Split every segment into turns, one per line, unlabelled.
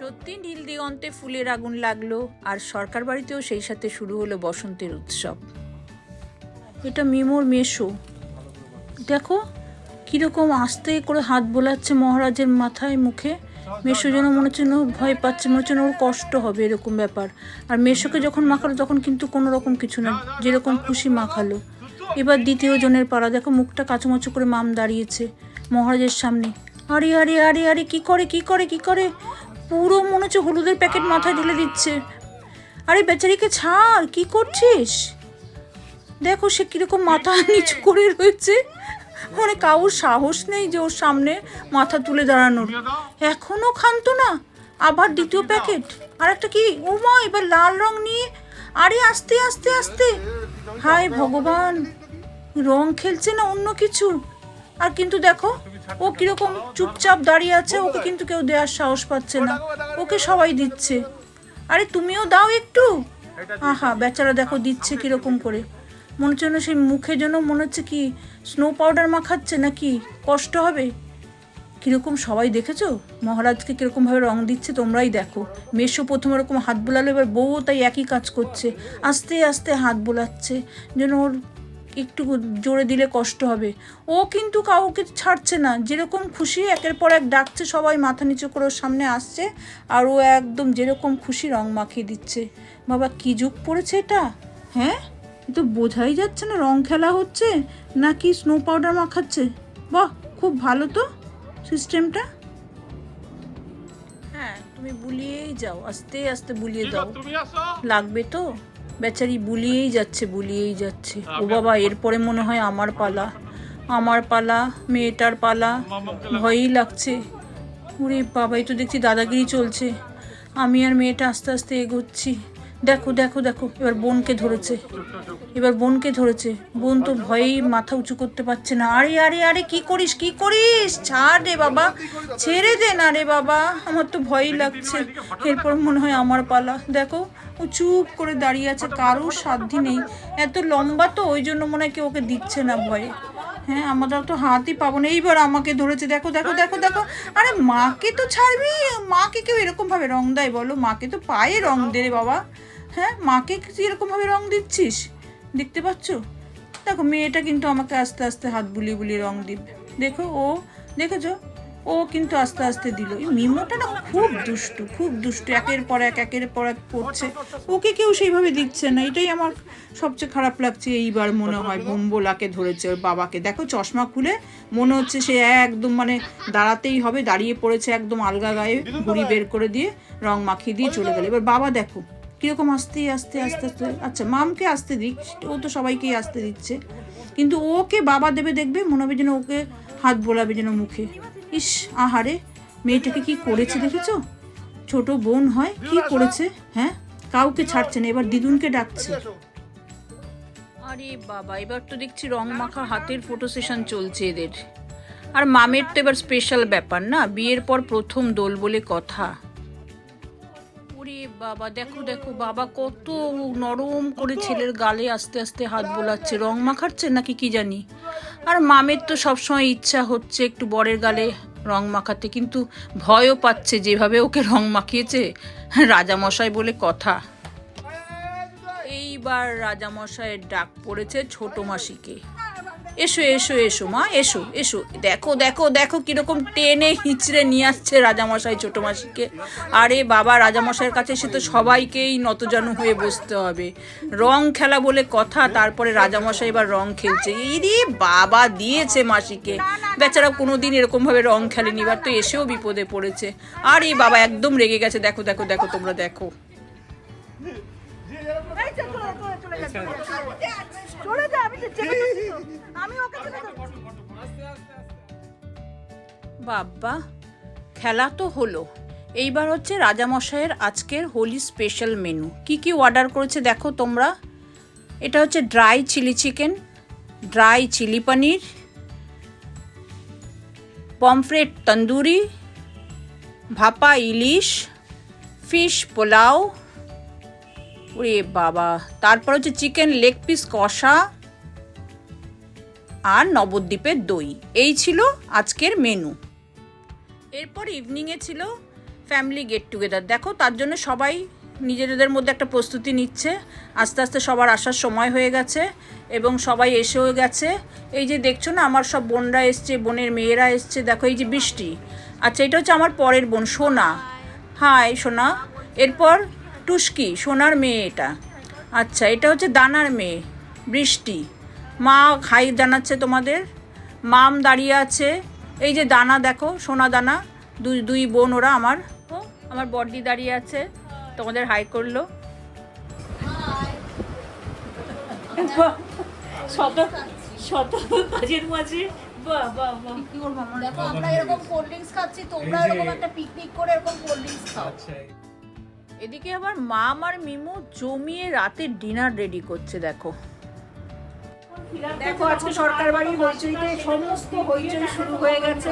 সত্যি নীল দিগন্তে ফুলের আগুন লাগল, আর সরকার বাড়িতেও সেই সাথে শুরু হলো বসন্তের উৎসব। এটা মিমোর মেশো। দেখো, কীরকম আস্তে করে হাত বোলাচ্ছে মহারাজের মাথায় মুখে। মেশো যেন মনে হচ্ছে ভয় পাচ্ছে, মনে হচ্ছে ওর কষ্ট হবে এরকম ব্যাপার। আর মেশোকে যখন মাখালো, তখন কিন্তু কোনো রকম কিছু না, যেরকম খুশি মাখালো। এবার দ্বিতীয় জনের পাড়া দেখো, মুখটা কাচুমাচু করে মাম দাঁড়িয়েছে মহারাজের সামনে। আরে আরে আরে আরে, কি করে কি করে কি করে? পুরো মনে হচ্ছে হলুদের প্যাকেট মাথায় ঢেলে দিচ্ছে। আরে বেচারিকে ছাড় কি করছিস? দেখো সে কীরকম মাথা নিচু করে রয়েছে। মানে কাউর সাহস নেই যে ওর সামনে মাথা তুলে দাঁড়ানোর। এখনও ক্ষান্ত না? আবার দ্বিতীয় প্যাকেট। আর একটা কি? ও মা এবার লাল রং নিয়ে। আরে আস্তে আস্তে আস্তে। হায় ভগবান। রং খেলছে না অন্য কিছু। আর কিন্তু দেখো ও কীরকম চুপচাপ দাঁড়িয়ে আছে, ওকে কিন্তু কেউ দেওয়ার সাহস পাচ্ছে না। ওকে সবাই দিচ্ছে। আরে তুমিও দাও একটু। আহা, বেচারা দেখো দিচ্ছে কীরকম করে। মনে হচ্ছে সেই মুখে যেন মনে হচ্ছে কি স্নো পাউডার মাখাচ্ছে নাকি? কষ্ট হবে। কীরকম সবাই দেখেছ? মহারাজকে কিরকমভাবে রং দিচ্ছে তোমরাই দেখো। মেশো প্রথমে এরকম হাত বোলালো, এবার বউও তাই একই কাজ করছে। আস্তে আস্তে হাত বোলাচ্ছে। যেন ওর একটু জোরে দিলে কষ্ট হবে। ও কিন্তু কাউকে ছাড়ছে না। যেরকম খুশি একের পর এক ডাকছে সবাই মাথা নিচু করে ওর সামনে আসছে আর ও একদম যেরকম খুশি রং মাখিয়ে দিচ্ছে। বাবা কী যুগ পড়েছে এটা? হ্যাঁ? এ তো বোঝাই যাচ্ছে না রং খেলা হচ্ছে নাকি স্নো পাউডার মাখাচ্ছে। বাহ খুব ভালো তো সিস্টেমটা হ্যাঁ তুমি বুলিয়েই যাও। আস্তে আস্তে বুলিয়ে দাও। লাগবে তো? বেচারি বুলিয়েই যাচ্ছে বুলিয়েই যাচ্ছে। ও বাবা এরপরে মনে হয় আমার পালা। আমার পালা মেয়েটার পালা। ভয়ই লাগছে। ওরে বাবাই তো দেখছি দাদাগিরি চলছে। আমি আর মেয়েটা আস্তে আস্তে এগোচ্ছি। দেখো দেখো দেখো, এবার বোনকে ধরেছে। এবার বোনকে ধরেছে। বোন তো ভয়েই মাথা উঁচু করতে পারছে না। আরে আরে আরে, কি করিস কি করিস? ছাড় রে বাবা। ছেড়ে দে না রে বাবা। আমার তো ভয়ই লাগছে। এরপর মনে হয় আমার পালা। দেখো, ও চুপ করে দাঁড়িয়ে আছে। কারোর সাধ্যি নেই। এত লম্বা তো, ওই জন্য মনে হয় কেউ ওকে দিচ্ছে না ভয়ে। হ্যাঁ আমরা তো হাতই পাবো না। এইবার আমাকে ধরেছে, দেখো দেখো দেখো দেখো। আরে মাকে তো ছাড়বি? মাকে কেউ এরকম ভাবে রং দেয় বলো? মাকে তো পায়ে রং দে রে বাবা। হ্যাঁ মাকে তুই এরকম ভাবে রং দিচ্ছিস? দেখতে পাচ্ছ? দেখো, মেয়েটা কিন্তু আমাকে আস্তে আস্তে হাত বুলিয়ে বুলিয়ে রং দিবে। দেখো, ও, দেখেছ? ও কিন্তু আস্তে আস্তে দিল। এই মিমোটা না খুব দুষ্টু খুব দুষ্টু। একের পর এক, একের পর এক করছে। ওকে কেউ সেইভাবে দিচ্ছে না। এটাই আমার সবচেয়ে খারাপ লাগছে এইবার মনে হয়। বোম্বোলাকে ধরেছে ওর বাবাকে। দেখো চশমা খুলে মনে হচ্ছে সে একদম মানে দাঁড়াতেই হবে, দাঁড়িয়ে পড়েছে একদম আলগা গায়ে ঘুড়ি বের করে দিয়ে রং মাখিয়ে দিয়ে চলে গেল। এবার বাবা দেখো কীরকম আস্তে আস্তে আস্তে আস্তে। আচ্ছা মামকে আসতে দিক, ও তো সবাইকেই আসতে দিচ্ছে। কিন্তু ওকে বাবা দেবে দেখবে, মনে হবে যেন ওকে হাত বোলাবে যেন মুখে। ইস, আহারে, মেয়েটাকে কি করেছে দেখেছ? ছোট বোন হয়, কি করেছে? হ্যাঁ? কাউকে ছাড়ছে না, এবার দিদুনকে ডাকছে। আরে বাবা, এবার তো দেখছি রং মাখা হাতের ফটো সেশন চলছে এদের। আর মামের তো এবার স্পেশাল ব্যাপার না, বিয়ের পর প্রথম দোল বলে কথা। ওরে বাবা, দেখো দেখো, বাবা, কত নরম করে ছেলের গালে আস্তে আস্তে হাত বোলাচ্ছে। রং মাখাচ্ছে নাকি কি জানি? আর মামের তো সবসময় ইচ্ছা হচ্ছে একটু বরের গালে রং মাখাতে, কিন্তু ভয়ও পাচ্ছে যেভাবে ওকে রং মাখিয়েছে। রাজামশাই বলে কথা। এইবার রাজামশাইয়ের ডাক পড়েছে ছোট মাসিকে। এসো এসো এসো, মা, এসো এসো। দেখো দেখো দেখো কীরকম টেনে হিচড়ে নিয়ে আসছে রাজামশাই ছোট মাসিকে। আরে বাবা, রাজামশাইয়ের কাছে সে তো সবাইকেই নতজানু হয়ে বসতে হবে। রং খেলা বলে কথা, তারপরে রাজামশাই এবার রং খেলছে। ইরে বাবা, দিয়েছে মাসিকে। বেচারা কোনো দিন এরকমভাবে রং খেলেনি, এবার তো এসেও বিপদে পড়েছে। আর এই বাবা, একদম রেগে গেছে। দেখো দেখো দেখো, তোমরা দেখো।
চলে যা আমি তো চেপে ধরছি তো। আমি ওকে চেপে ধরছি।
বাবা খেলা তো হলো। এইবার হচ্ছে রাজামশাইয়ের আজকের হোলি স্পেশাল মেনু কি কি অর্ডার করেছে দেখো তোমরা? এটা হচ্ছে dry chilli chicken dry chilli paneer pomfret tandoori bhapa ilish fish pulao ওরে বাবা। তারপর হচ্ছে চিকেন লেগ পিস কষা আর নবদ্বীপের দই। এই ছিল আজকের মেনু। এরপর ইভিনিংয়ে ছিল ফ্যামিলি গেট টুগেদার দেখো, তার জন্য সবাই নিজেদের মধ্যে একটা প্রস্তুতি নিচ্ছে। আস্তে আস্তে সবার আসার সময় হয়ে গেছে এবং সবাই এসেও গেছে। এই যে দেখছ না, আমার সব বোনরা এসছে, বোনের মেয়েরা এসছে। দেখো, এই যে বৃষ্টি। আচ্ছা এটা হচ্ছে আমার পরের বোন, সোনা। হাই, সোনা। এরপর টুস্কি সোনার মেয়ে এটা। আচ্ছা এটা হচ্ছে দানার মেয়ে বৃষ্টি। মা হাই জানাচ্ছে তোমাদের মাম দাঁড়িয়ে আছে। এই যে দানা দেখো সোনা দানা দুই দুই বোন ওরা আমার। আমার বডি দাঁড়িয়ে আছে তোমাদের হাই করল। শত শত কাজের মাঝে বাহ বাহ বাহ।
দেখো আমরা এরকম কোল্ড ড্রিঙ্কস খাচ্ছি তোমরা এরকম একটা পিকনিক করে এরকম কোল্ড ড্রিঙ্কস খাও।
এদিকে আবার মাম আর মিমু জমিয়ে রাতের ডিনার রেডি করছে দেখো। দেখো আজকে সরকার বাড়ি হইচইতে সমস্ত হইচই শুরু হয়ে গেছে।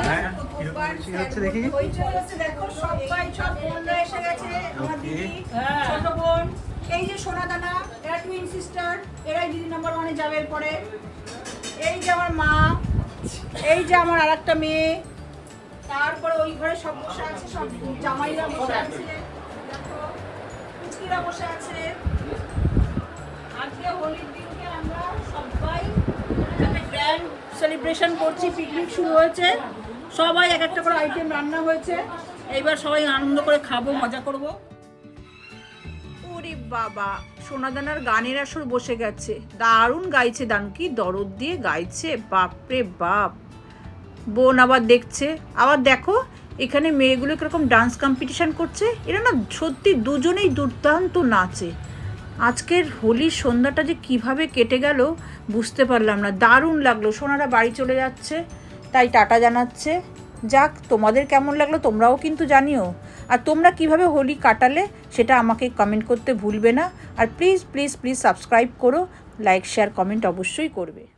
হইচই হচ্ছে দেখো। সবাই সব বোনরা এসে গেছে আমার দিদি ছোট বোন। এই যে সোনা দানা এরা টুইন সিস্টার এরাই দিদি নাম্বার ওয়ানে যাবে এরপরে। এই যে আমার মা এই যে আমার আরেকটা মেয়ে তারপরে ওই ঘরে সব বসে আছে সব জামাইরা বসে আছে। বসে আছে। আজকে হোলির দিনকে আমরা সবাই গ্র্যান্ড সেলিব্রেশন করছি পিকনিক শুরু হয়েছে। সবাই এক একটা করে আইটেম রান্না হয়েছে। এইবার সবাই আনন্দ করে খাব, মজা করব। ওরে বাবা, সোনাদানার গানের আসর বসে গেছে। দারুণ গাইছে দানকি দরদ দিয়ে গাইছে, বাপরে বাপ। বোন আবার দেখছে। আবার দেখো এখানে মেয়েগুলো কীরকম ডান্স কম্পিটিশান করছে? এরা না সত্যি দুজনেই দুর্দান্ত নাচে। আজকের হোলির সন্ধ্যাটা যে কীভাবে কেটে গেল বুঝতে পারলাম না। দারুণ লাগল। সোনারা বাড়ি চলে যাচ্ছে, তাই টাটা জানাচ্ছে। যাক, তোমাদের কেমন লাগল তোমরাও কিন্তু জানিও। আর তোমরা কীভাবে হোলি কাটালে সেটা আমাকে কমেন্ট করতে ভুলবে না। আর প্লিজ প্লিজ প্লিজ সাবস্ক্রাইব করো। লাইক শেয়ার কমেন্ট অবশ্যই করবে।